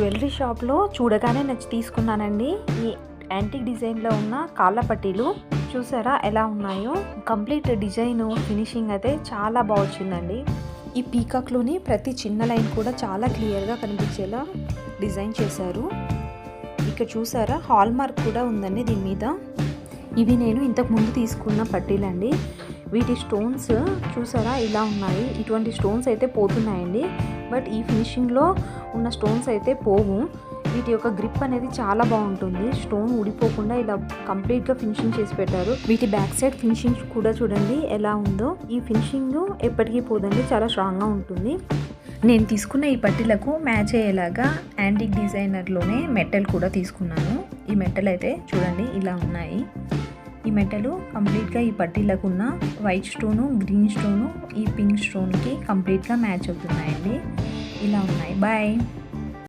Jewellery షాప్లో చూడగానే నచ్చి తీసుకున్నానండి. ఈ యాంటిక్ డిజైన్లో ఉన్న కాళ్ళ పట్టీలు చూసారా ఎలా ఉన్నాయో? కంప్లీట్ డిజైన్ ఫినిషింగ్ అయితే చాలా బాగా వచ్చిందండి. ఈ పీకాక్లోని ప్రతి చిన్న లైన్ కూడా చాలా క్లియర్గా కనిపించేలా డిజైన్ చేశారు. ఇక్కడ చూసారా హాల్ మార్క్ కూడా ఉందండి దీని మీద. ఇవి నేను ఇంతకు ముందు తీసుకున్న పట్టీలండి. వీటి స్టోన్స్ చూసారా? ఇలా ఉన్నాయి. ఇటువంటి స్టోన్స్ అయితే పోతున్నాయండి. బట్ ఈ ఫినిషింగ్లో ఉన్న స్టోన్స్ అయితే పోవు. వీటి యొక్క గ్రిప్ అనేది చాలా బాగుంటుంది. స్టోన్ ఊడిపోకుండా ఇలా కంప్లీట్గా ఫినిషింగ్ చేసి పెట్టారు. వీటి బ్యాక్ సైడ్ ఫినిషింగ్ కూడా చూడండి ఎలా ఉందో. ఈ ఫినిషింగ్ ఎప్పటికీ పోదండి. చాలా స్ట్రాంగ్గా ఉంటుంది. నేను తీసుకున్న ఈ పట్టీలకు మ్యాచ్ అయ్యేలాగా యాంటిక్ డిజైనర్లోనే మెటల్ కూడా తీసుకున్నాను. ఈ మెటల్ అయితే చూడండి ఇలా ఉన్నాయి. ఈ మెటలు కంప్లీట్గా ఈ పట్టీలకు ఉన్న వైట్ స్టోను గ్రీన్ స్టోను ఈ పింక్ స్టోన్కి కంప్లీట్గా మ్యాచ్ అవుతున్నాయండి. ఇలా ఉన్నాయి. బాయ్.